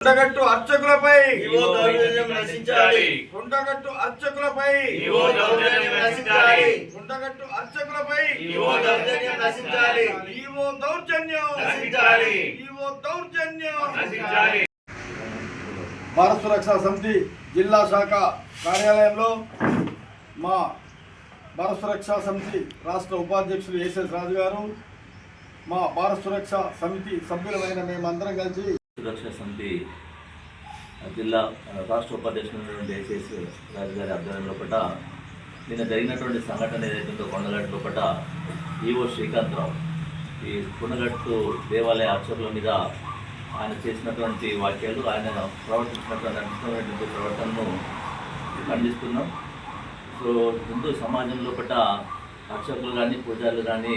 Kondagattu అర్చకులపై EO దౌర్జన్యం నశించాలి. Kondagattu అర్చకులపై EO దౌర్జన్యం నశించాలి. కొండగట్టు అర్చకులపై ఈవో దౌర్జన్యం నశించాలి. ఈవో దౌర్జన్యం నశించాలి. ఈవో దౌర్జన్యం నశించాలి. భారత సురక్షా సమితి జిల్లా శాఖ కార్యాలయంలో మా భారత సురక్షా సమితి రాష్ట్ర ఉపాధ్యక్షులు ఎస్ఎస్ రాజు గారు మా భారత సురక్షా సమితి సభ్యులమైన మేమందరం కలిసి సురక్ష సమితి జిల్లా రాష్ట్ర ఉపాధ్యక్షులైనటువంటి ఏసీఎస్ రాజు గారి ఆధ్వర్యంలో పట నిన్న జరిగినటువంటి సంఘటన ఏదైతుందో కొండగట్టు లోపట ఈవో శ్రీకాంతరావు ఈ కొండగట్టు దేవాలయ అర్చకుల మీద ఆయన చేసినటువంటి వాక్యాలు ఆయన ప్రవర్తించినటువంటి ప్రవర్తనను ఖండిస్తున్నాం. సో హిందూ సమాజం లోపల అర్చకులు కానీ పూజారులు కానీ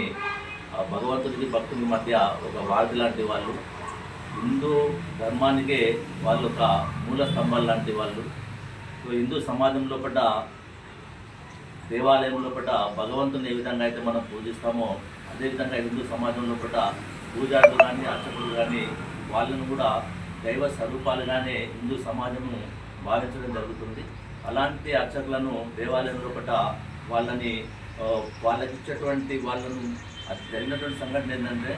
భగవంతుడికి భక్తుని మధ్య ఒక వారధి లాంటి వాళ్ళు హిందూ ధర్మానికే వాళ్ళు ఒక మూల స్తంభాలు లాంటి వాళ్ళు. సో హిందూ సమాజం లోపల దేవాలయం లోపల భగవంతుని ఏ విధంగా అయితే మనం పూజిస్తామో అదేవిధంగా హిందూ సమాజం లోపల పూజారులు కానీ అర్చకులు కానీ వాళ్ళను కూడా దైవ స్వరూపాలుగానే హిందూ సమాజము భావించడం జరుగుతుంది. అలాంటి అర్చకులను దేవాలయం లోపల వాళ్ళని వాళ్ళకి ఇచ్చేటువంటి వాళ్ళను జరిగినటువంటి సంఘటన ఏంటంటే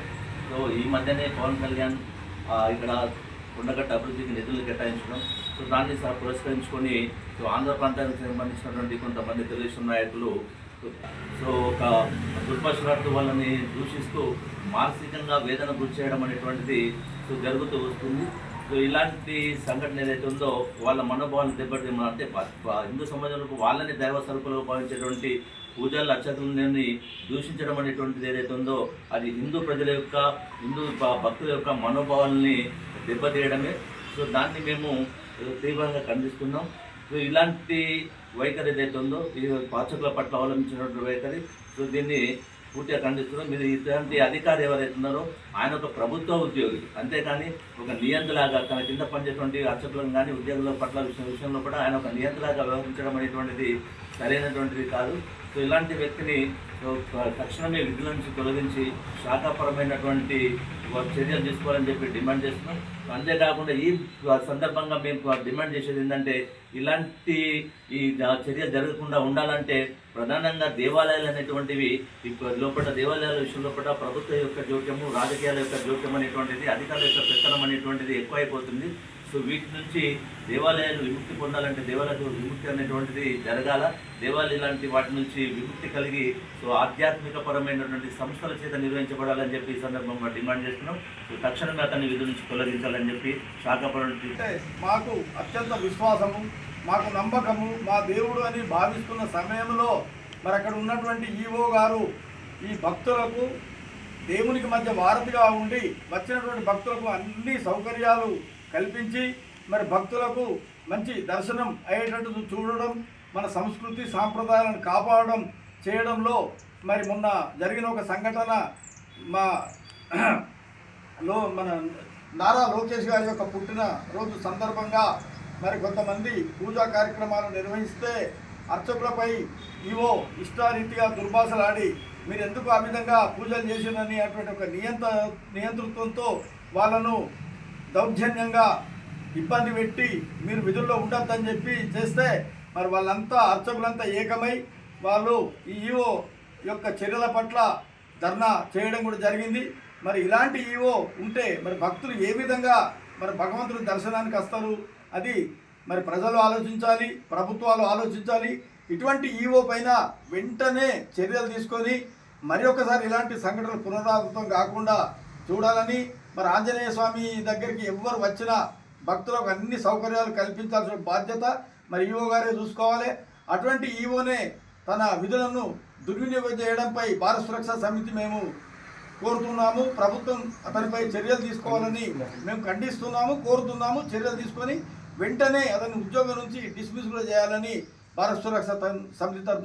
సో ఈ మధ్యనే పవన్ కళ్యాణ్ ఇక్కడ కొండగట్ట అభివృద్ధికి నిధులు కేటాయించడం సో దాన్ని పురస్కరించుకొని సో ఆంధ్ర ప్రాంతానికి సంబంధించినటువంటి కొంతమంది తెలుగుదేశం నాయకులు సో ఒక దుర్భాషలాడుతూ వాళ్ళని దూషిస్తూ మానసికంగా వేదన గురి చేయడం అనేటువంటిది సో జరుగుతూ వస్తుంది. సో ఇలాంటి సంఘటన ఏదైతే ఉందో వాళ్ళ మనోభావాలను దెబ్బతీయడం హిందూ సమాజంలో వాళ్ళని దైవ సరుకులుగా భావించేటువంటి పూజలు అర్చకులని దూషించడం అనేటువంటిది ఏదైతే ఉందో అది హిందూ ప్రజల యొక్క హిందూ భక్తుల యొక్క మనోభావాల్ని దెబ్బతీయడమే. సో దాన్ని మేము తీవ్రంగా ఖండిస్తున్నాం. సో ఇలాంటి వైఖరి ఏదైతే ఉందో ఈ పాచకుల పట్ల అవలంబించినటువంటి వైఖరి సో దీన్ని పూర్తిగా ఖండిస్తున్నాం. మీరు ఇలాంటి అధికారి ఎవరైతే ఉన్నారో ఆయన ఒక ప్రభుత్వ ఉద్యోగి. అంతేకాని ఒక నియంత్రలాగా తన కింద పనిచేటువంటి అర్చకులను కానీ ఉద్యోగుల పట్ల విషయం విషయంలో కూడా ఆయన ఒక నియంత్రలాగా వ్యవహరించడం అనేటువంటిది సరైనటువంటిది కాదు. సో ఇలాంటి వ్యక్తిని తక్షణమే విధుల నుంచి తొలగించి శాఖాపరమైనటువంటి చర్యలు తీసుకోవాలని చెప్పి డిమాండ్ చేస్తున్నాం. అంతేకాకుండా ఈ సందర్భంగా మేము డిమాండ్ చేసేది ఏంటంటే ఇలాంటి ఈ చర్య చర్యలు జరగకుండా ఉండాలంటే ప్రధానంగా దేవాలయాలు అనేటువంటివి లోపల దేవాలయాల విషయం లోపల ప్రభుత్వ యొక్క జోక్యము రాజకీయాల యొక్క జోక్యం అనేటువంటిది అధికారుల యొక్క పెత్తనం అనేటువంటిది ఎక్కువైపోతుంది. సో వీటి నుంచి దేవాలయాలు విముక్తి పొందాలంటే దేవాలయాలు విముక్తి అనేటువంటిది జరగాల. దేవాలయాలు లాంటి వాటి నుంచి విముక్తి కలిగి సో ఆధ్యాత్మిక పరమైనటువంటి సంస్థల చేత నిర్వహించబడాలని చెప్పి ఈ సందర్భంగా డిమాండ్ చేస్తున్నాం. సో తక్షణమే అతన్ని విధుల నుంచి తొలగించాలని చెప్పి శాఖాపరం మాకు అత్యంత విశ్వాసము మాకు నమ్మకము మా దేవుడు అని భావిస్తున్న సమయంలో మరి అక్కడ ఉన్నటువంటి ఈవో గారు ఈ భక్తులకు దేవునికి మధ్య వారధిగా ఉండి వచ్చినటువంటి భక్తులకు అన్ని సౌకర్యాలు కల్పించి మరి భక్తులకు మంచి దర్శనం అయ్యేటట్టు చూడడం మన సంస్కృతి సాంప్రదాయాలను కాపాడడం చేయడంలో మరి మొన్న జరిగిన ఒక సంఘటన మా లో మన నారా లోకేష్ గారి యొక్క పుట్టిన రోజు సందర్భంగా మరి కొంతమంది పూజా కార్యక్రమాలు నిర్వహిస్తే అర్చకులపై ఇవో ఇష్టారీతిగా దుర్భాషలాడి మీరు ఎందుకు ఆ విధంగా పూజలు చేసిందని అటువంటి ఒక నియంత్ర నియంతృత్వంతో వాళ్ళను దౌర్జన్యంగా ఇబ్బంది పెట్టి మీరు విధుల్లో ఉండొద్దని చెప్పి చేస్తే మరి వాళ్ళంతా అర్చకులంతా ఏకమై వాళ్ళు ఈ ఈవో యొక్క చర్యల పట్ల ధర్నా చేయడం కూడా జరిగింది. మరి ఇలాంటి ఈవో ఉంటే మరి భక్తులు ఏ విధంగా మరి భగవంతుడి దర్శనానికి వస్తారు? అది మరి ప్రజలు ఆలోచించాలి ప్రభుత్వాలు ఆలోచించాలి. ఇటువంటి ఈవో పైన వెంటనే చర్యలు తీసుకొని మరి ఒకసారి ఇలాంటి సంఘటనలు పునరావృతం కాకుండా చూడాలని మరి ఆంజనేయ స్వామి దగ్గరికి ఎవ్వరు వచ్చినా భక్తులకు అన్ని సౌకర్యాలు కల్పించాల్సిన బాధ్యత మరి ఈవో గారే చూసుకోవాలి. అటువంటి ఈవోనే తన విధులను దుర్వినియోగం చేయడంపై భారత సురక్షా సమితి మేము కోరుతున్నాము. ప్రభుత్వం అతనిపై చర్యలు తీసుకోవాలని మేము ఖండిస్తున్నాము కోరుతున్నాము. చర్యలు తీసుకొని వెంటనే అతని ఉద్యోగం నుంచి డిస్మిస్ కూడా చేయాలని భారత సురక్షా సమితి తరఫున